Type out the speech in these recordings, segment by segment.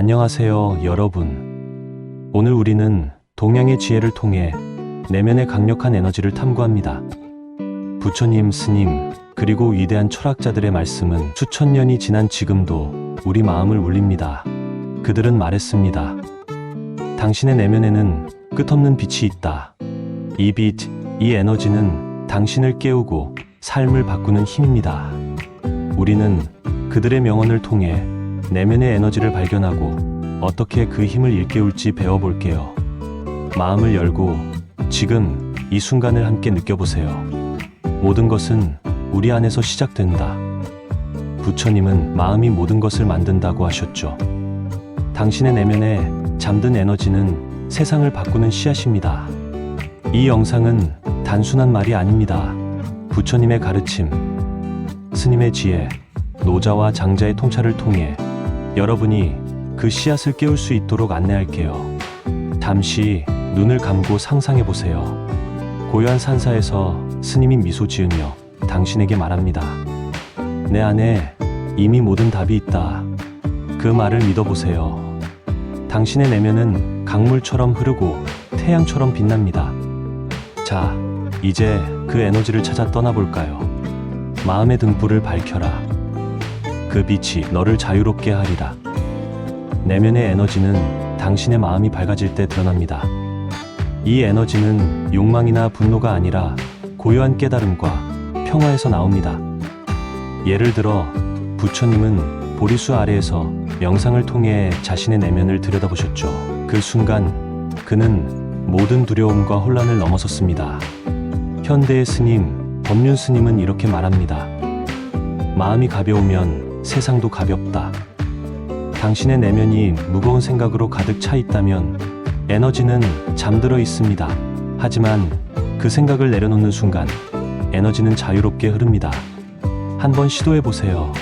안녕하세요, 여러분. 오늘 우리는 동양의 지혜를 통해 내면의 강력한 에너지를 탐구합니다. 부처님, 스님, 그리고 위대한 철학자들의 말씀은 수천 년이 지난 지금도 우리 마음을 울립니다. 그들은 말했습니다. 당신의 내면에는 끝없는 빛이 있다. 이 빛, 이 에너지는 당신을 깨우고 삶을 바꾸는 힘입니다. 우리는 그들의 명언을 통해 내면의 에너지를 발견하고 어떻게 그 힘을 일깨울지 배워볼게요. 마음을 열고 지금 이 순간을 함께 느껴보세요. 모든 것은 우리 안에서 시작된다. 부처님은 마음이 모든 것을 만든다고 하셨죠. 당신의 내면에 잠든 에너지는 세상을 바꾸는 씨앗입니다. 이 영상은 단순한 말이 아닙니다. 부처님의 가르침, 스님의 지혜, 노자와 장자의 통찰을 통해 여러분이 그 씨앗을 깨울 수 있도록 안내할게요. 잠시 눈을 감고 상상해 보세요. 고요한 산사에서 스님이 미소 지으며 당신에게 말합니다. 내 안에 이미 모든 답이 있다. 그 말을 믿어보세요. 당신의 내면은 강물처럼 흐르고 태양처럼 빛납니다. 자, 이제 그 에너지를 찾아 떠나볼까요? 마음의 등불을 밝혀라. 그 빛이 너를 자유롭게 하리라. 내면의 에너지는 당신의 마음이 밝아질 때 드러납니다. 이 에너지는 욕망이나 분노가 아니라 고요한 깨달음과 평화에서 나옵니다. 예를 들어, 부처님은 보리수 아래에서 명상을 통해 자신의 내면을 들여다보셨죠. 그 순간, 그는 모든 두려움과 혼란을 넘어섰습니다. 현대의 스님, 법륜 스님은 이렇게 말합니다. 마음이 가벼우면 세상도 가볍다. 당신의 내면이 무거운 생각으로 가득 차 있다면 에너지는 잠들어 있습니다. 하지만 그 생각을 내려놓는 순간 에너지는 자유롭게 흐릅니다. 한번 시도해 보세요.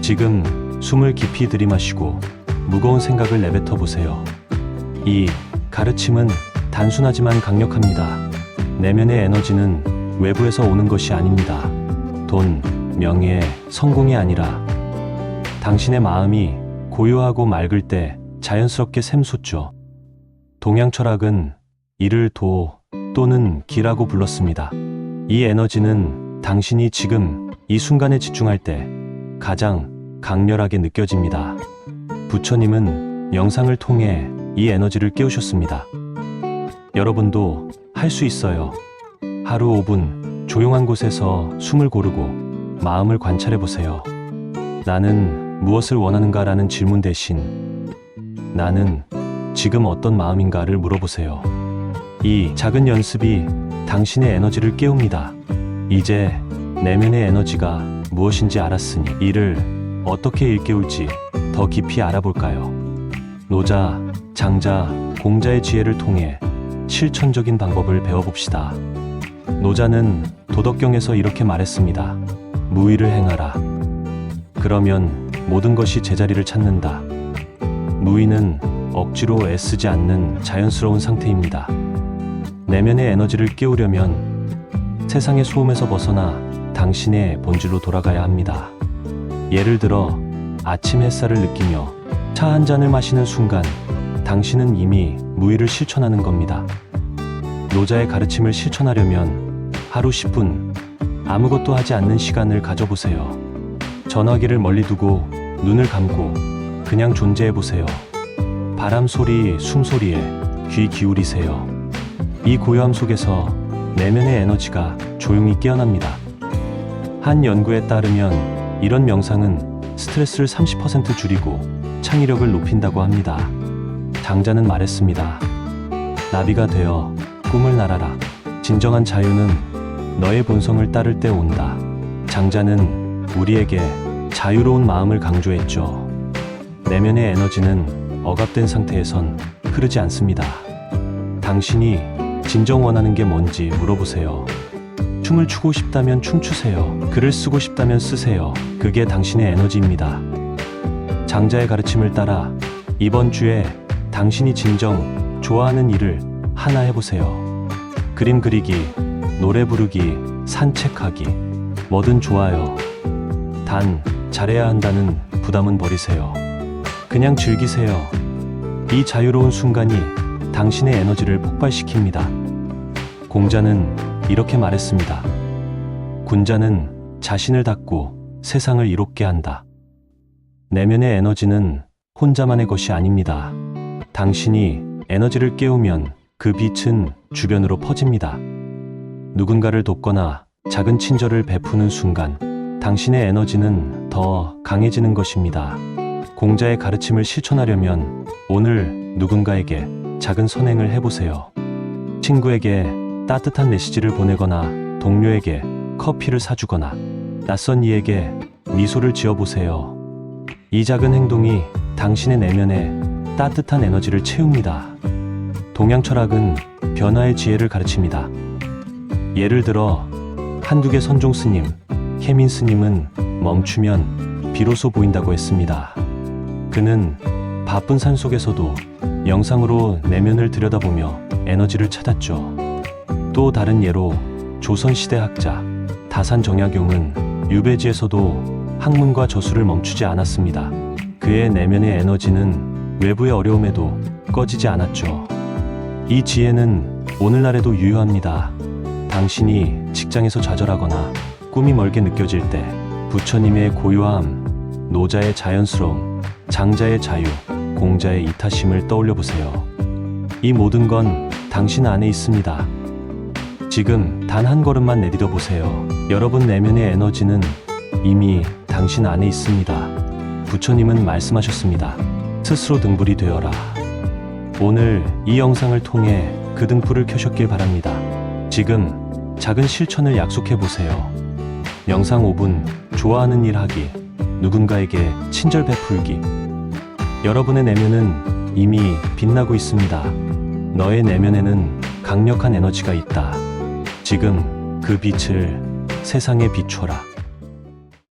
지금 숨을 깊이 들이마시고 무거운 생각을 내뱉어 보세요. 이 가르침은 단순하지만 강력합니다. 내면의 에너지는 외부에서 오는 것이 아닙니다. 돈, 명예, 성공이 아니라 당신의 마음이 고요하고 맑을 때 자연스럽게 샘솟죠. 동양 철학은 이를 도 또는 기라고 불렀습니다. 이 에너지는 당신이 지금 이 순간에 집중할 때 가장 강렬하게 느껴집니다. 부처님은 영상을 통해 이 에너지를 깨우셨습니다. 여러분도 할 수 있어요. 하루 5분 조용한 곳에서 숨을 고르고 마음을 관찰해 보세요. 나는 무엇을 원하는가라는 질문 대신 나는 지금 어떤 마음인가를 물어보세요. 이 작은 연습이 당신의 에너지를 깨웁니다. 이제 내면의 에너지가 무엇인지 알았으니 이를 어떻게 일깨울지 더 깊이 알아볼까요? 노자, 장자, 공자의 지혜를 통해 실천적인 방법을 배워봅시다. 노자는 도덕경에서 이렇게 말했습니다. 무의를 행하라. 그러면 모든 것이 제자리를 찾는다. 무의는 억지로 애쓰지 않는 자연스러운 상태입니다. 내면의 에너지를 깨우려면 세상의 소음에서 벗어나 당신의 본질로 돌아가야 합니다. 예를 들어 아침 햇살을 느끼며 차 한 잔을 마시는 순간 당신은 이미 무의를 실천하는 겁니다. 노자의 가르침을 실천하려면 하루 10분 아무것도 하지 않는 시간을 가져보세요. 전화기를 멀리 두고 눈을 감고 그냥 존재해 보세요. 바람 소리, 숨소리에 귀 기울이세요. 이 고요함 속에서 내면의 에너지가 조용히 깨어납니다. 한 연구에 따르면 이런 명상은 스트레스를 30% 줄이고 창의력을 높인다고 합니다. 장자는 말했습니다. 나비가 되어 꿈을 날아라. 진정한 자유는 너의 본성을 따를 때 온다. 장자는 우리에게 자유로운 마음을 강조했죠. 내면의 에너지는 억압된 상태에선 흐르지 않습니다. 당신이 진정 원하는 게 뭔지 물어보세요. 춤을 추고 싶다면 춤추세요. 글을 쓰고 싶다면 쓰세요. 그게 당신의 에너지입니다. 장자의 가르침을 따라 이번 주에 당신이 진정 좋아하는 일을 하나 해보세요. 그림 그리기, 노래 부르기, 산책하기, 뭐든 좋아요. 단, 잘해야 한다는 부담은 버리세요. 그냥 즐기세요. 이 자유로운 순간이 당신의 에너지를 폭발시킵니다. 공자는 이렇게 말했습니다. 군자는 자신을 닫고 세상을 이롭게 한다. 내면의 에너지는 혼자만의 것이 아닙니다. 당신이 에너지를 깨우면 그 빛은 주변으로 퍼집니다. 누군가를 돕거나 작은 친절을 베푸는 순간 당신의 에너지는 더 강해지는 것입니다. 공자의 가르침을 실천하려면 오늘 누군가에게 작은 선행을 해보세요. 친구에게 따뜻한 메시지를 보내거나 동료에게 커피를 사주거나 낯선 이에게 미소를 지어보세요. 이 작은 행동이 당신의 내면에 따뜻한 에너지를 채웁니다. 동양 철학은 변화의 지혜를 가르칩니다. 예를 들어 한국의 선종 스님, 케민 스님은 멈추면 비로소 보인다고 했습니다. 그는 바쁜 산 속에서도 영상으로 내면을 들여다보며 에너지를 찾았죠. 또 다른 예로 조선시대 학자 다산 정약용은 유배지에서도 학문과 저술을 멈추지 않았습니다. 그의 내면의 에너지는 외부의 어려움에도 꺼지지 않았죠. 이 지혜는 오늘날에도 유효합니다. 당신이 직장에서 좌절하거나 꿈이 멀게 느껴질 때 부처님의 고요함, 노자의 자연스러움, 장자의 자유, 공자의 이타심을 떠올려 보세요. 이 모든 건 당신 안에 있습니다. 지금 단 한 걸음만 내디뎌 보세요. 여러분 내면의 에너지는 이미 당신 안에 있습니다. 부처님은 말씀하셨습니다. 스스로 등불이 되어라. 오늘 이 영상을 통해 그 등불을 켜셨길 바랍니다. 지금 작은 실천을 약속해 보세요. 영상 5분 좋아하는 일 하기, 누군가에게 친절 베풀기. 여러분의 내면은 이미 빛나고 있습니다. 너의 내면에는 강력한 에너지가 있다. 지금 그 빛을 세상에 비춰라.